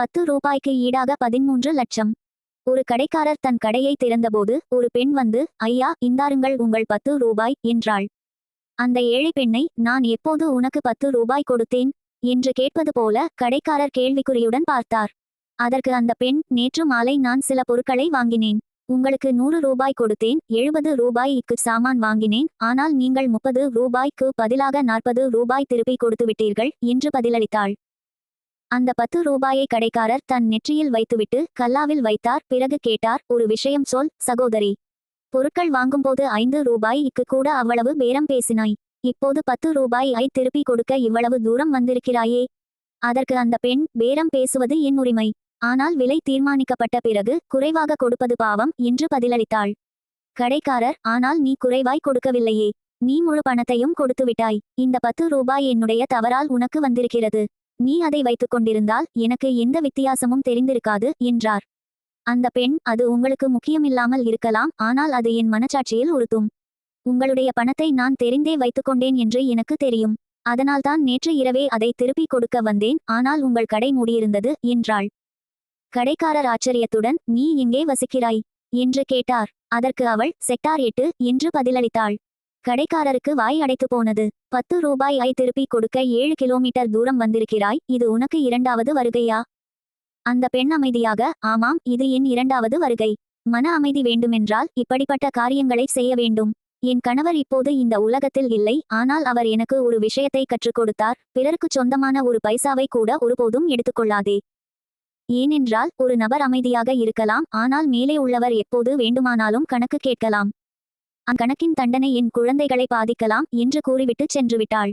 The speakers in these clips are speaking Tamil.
பத்து ரூபாய்க்கு ஈடாக பதிமூன்று லட்சம். ஒரு கடைக்காரர் தன் கடையை திறந்தபோது ஒரு பெண் வந்து ஐயா இந்தாருங்கள் உங்கள் பத்து ரூபாய் என்றாள். அந்த ஏழை பெண்ணை நான் எப்போது உனக்கு பத்து ரூபாய் கொடுத்தேன்? என்று கேட்பது போல கடைக்காரர் கேள்விக்குறியுடன் பார்த்தார். அதற்கு அந்த பெண் நேற்று மாலை நான் சில பொருட்களை வாங்கினேன். உங்களுக்கு நூறு ரூபாய் கொடுத்தேன் எழுபது ரூபாய்க்கு சாமான் வாங்கினேன் ஆனால் நீங்கள் முப்பது ரூபாய்க்கு பதிலாக நாற்பது ரூபாய் திருப்பி கொடுத்து விட்டீர்கள் என்று பதிலளித்தாள். அந்த பத்து ரூபாயை கடைக்காரர் தன் நெற்றியில் வைத்துவிட்டு கல்லாவில் வைத்தார். பிறகு கேட்டார் ஒரு விஷயம் சொல் சகோதரி. பொருட்கள் வாங்கும்போது ஐந்து ரூபாய் இக்கு கூட அவ்வளவு பேரம் பேசினாய். இப்போது பத்து ரூபாய் ஐ திருப்பி கொடுக்க இவ்வளவு தூரம் வந்திருக்கிறாயே. அதற்கு அந்த பெண் பேரம் பேசுவது என் உரிமை. ஆனால் விலை தீர்மானிக்கப்பட்ட பிறகு குறைவாக கொடுப்பது பாவம் என்று பதிலளித்தாள். கடைக்காரர் ஆனால் நீ குறைவாய் கொடுக்கவில்லையே. நீ முழு பணத்தையும் கொடுத்து விட்டாய் இந்த பத்து ரூபாய் என்னுடைய தவறால் உனக்கு வந்திருக்கிறது. நீ அதை வைத்துக் கொண்டிருந்தால் எனக்கு எந்த வித்தியாசமும் தெரிந்திருக்காது என்றார். அந்த பெண் அது உங்களுக்கு முக்கியமில்லாமல் இருக்கலாம் ஆனால் அது என் மனச்சாட்சியில் உறுத்தும். உங்களுடைய பணத்தை நான் தெரிந்தே வைத்துக்கொண்டேன் என்று எனக்கு தெரியும். அதனால்தான் நேற்று இரவே அதை திருப்பி கொடுக்க வந்தேன் ஆனால் உங்கள் கடை மூடியிருந்தது என்றாள். கடைக்காரர் ஆச்சரியத்துடன் நீ எங்கே வசிக்கிறாய்? என்று கேட்டார். அதற்கு அவள் செக்டார் எட்டு என்று பதிலளித்தாள். கடைக்காரருக்கு வாய் அடைத்து போனது. பத்து ரூபாய் ஐ திருப்பி கொடுக்க ஏழு கிலோமீட்டர் தூரம் வந்திருக்கிறாய் இது உனக்கு இரண்டாவது வருகையா? அந்த பெண் அமைதியாக ஆமாம் இது என் இரண்டாவது வருகை. மன அமைதி வேண்டுமென்றால் இப்படிப்பட்ட காரியங்களை செய்ய வேண்டும். என் கணவர் இப்போது இந்த உலகத்தில் இல்லை ஆனால் அவர் எனக்கு ஒரு விஷயத்தை கற்றுக் கொடுத்தார். பிறருக்குச் சொந்தமான ஒரு பைசாவை கூட ஒருபோதும் எடுத்துக்கொள்ளாதே. ஏனென்றால் ஒரு நபர் அமைதியாக இருக்கலாம் ஆனால் மேலே உள்ளவர் எப்போது வேண்டுமானாலும் கணக்கு கேட்கலாம். அக்கணக்கின் தண்டனை என் குழந்தைகளை பாதிக்கலாம் என்று கூறிவிட்டு சென்று விட்டாள்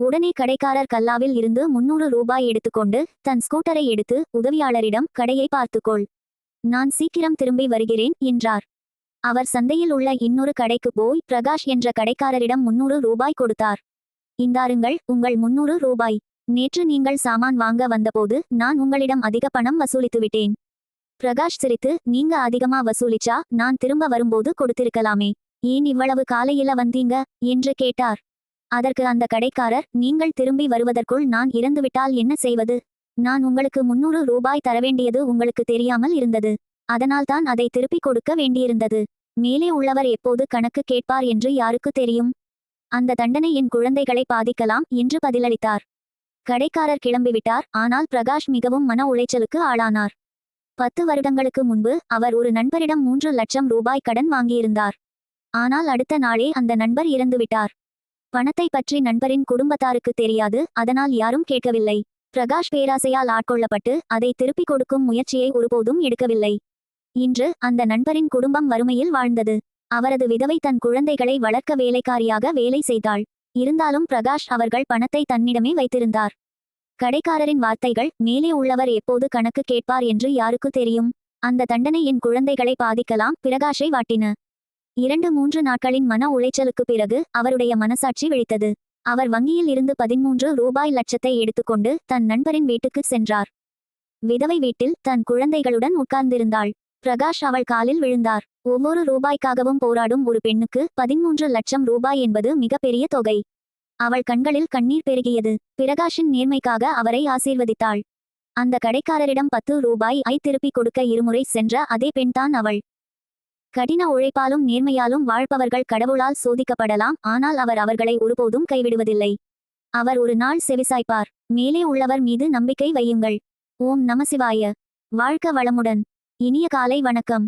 உடனே கடைக்காரர் கல்லாவில் இருந்து முன்னூறு ரூபாய் எடுத்துக்கொண்டு தன் ஸ்கூட்டரை எடுத்து உதவியாளரிடம் கடையை பார்த்துக்கொள். நான் சீக்கிரம் திரும்பி வருகிறேன் என்றார். அவர் சந்தையில் உள்ள இன்னொரு கடைக்கு போய் பிரகாஷ் என்ற கடைக்காரரிடம் முன்னூறு ரூபாய் கொடுத்தார். இந்தாருங்கள் உங்கள் முன்னூறு ரூபாய். நேற்று நீங்கள் சாமான் வாங்க வந்தபோது நான் உங்களிடம் அதிக பணம் வசூலித்து விட்டேன். பிரகாஷ் சிரித்து நீங்க அதிகமா வசூலிச்சா நான் திரும்ப வரும்போது கொடுத்திருக்கலாமே. ஏன் இவ்வளவு காலையில வந்தீங்க? என்று கேட்டார். அதற்கு அந்த கடைக்காரர் நீங்கள் திரும்பி வருவதற்குள் நான் இறந்துவிட்டால் என்ன செய்வது? நான் உங்களுக்கு முன்னூறு ரூபாய் தரவேண்டியது உங்களுக்கு தெரியாமல் இருந்தது. அதனால்தான் அதை திருப்பிக் கொடுக்க வேண்டியிருந்தது. மேலே உள்ளவர் எப்போது கணக்கு கேட்பார் என்று யாருக்கு தெரியும்? அந்த தண்டனை என் குழந்தைகளை பாதிக்கலாம் என்று பதிலளித்தார். கடைக்காரர் கிளம்பிவிட்டார். ஆனால் பிரகாஷ் மிகவும் மன உளைச்சலுக்கு ஆளானார். பத்து வருடங்களுக்கு முன்பு அவர் ஒரு நண்பரிடம் மூன்று லட்சம் ரூபாய் கடன் வாங்கியிருந்தார். ஆனால் அடுத்த நாளே அந்த நண்பர் இறந்துவிட்டார். பணத்தை பற்றி நண்பரின் குடும்பத்தாருக்கு தெரியாது அதனால் யாரும் கேட்கவில்லை. பிரகாஷ் பேராசையால் ஆட்கொள்ளப்பட்டு அதை திருப்பிக் கொடுக்கும் முயற்சியை ஒருபோதும் எடுக்கவில்லை. இன்று அந்த நண்பரின் குடும்பம் வறுமையில் வாழ்ந்தது. அவரது விதவை தன் குழந்தைகளை வளர்க்க வேலைக்காரியாக வேலை செய்தாள். இருந்தாலும் பிரகாஷ் அவர்கள் பணத்தை தன்னிடமே வைத்திருந்தார். கடைக்காரரின் வார்த்தைகள் மேலே உள்ளவர் எப்போது கணக்கு கேட்பார் என்று யாருக்கு தெரியும்? அந்த தண்டனை என் குழந்தைகளை பாதிக்கலாம் பிரகாஷை வாட்டின. இரண்டு மூன்று நாட்களின் மன உளைச்சலுக்கு பிறகு அவருடைய மனசாட்சி விழித்தது. அவர் வங்கியில் இருந்து பதிமூன்று ரூபாய் லட்சத்தை எடுத்துக்கொண்டு தன் நண்பரின் வீட்டுக்கு சென்றார். விதவை வீட்டில் தன் குழந்தைகளுடன் உட்கார்ந்திருந்தாள். பிரகாஷ் அவள் காலில் விழுந்தார். ஒவ்வொரு ரூபாய்க்காகவும் போராடும் ஒரு பெண்ணுக்கு பதிமூன்று லட்சம் ரூபாய் என்பது மிகப்பெரிய தொகை. அவள் கண்களில் கண்ணீர் பெருகியது. பிரகாஷின் நேர்மைக்காக அவரை ஆசீர்வதித்தாள். அந்த கடைக்காரரிடம் பத்து ரூபாய் ஐ திருப்பிக் கொடுக்க இருமுறை சென்ற அதே பெண்தான் அவள். கடின உழைப்பாலும் நேர்மையாலும் வாழ்பவர்கள் கடவுளால் சோதிக்கப்படலாம் ஆனால் அவர் அவர்களை ஒருபோதும் கைவிடுவதில்லை. அவர் ஒரு நாள் செவிசாய்ப்பார். மேலே உள்ளவர் மீது நம்பிக்கை வையுங்கள். ஓம் நமசிவாய வாழ்க வளமுடன். இனிய காலை வணக்கம்.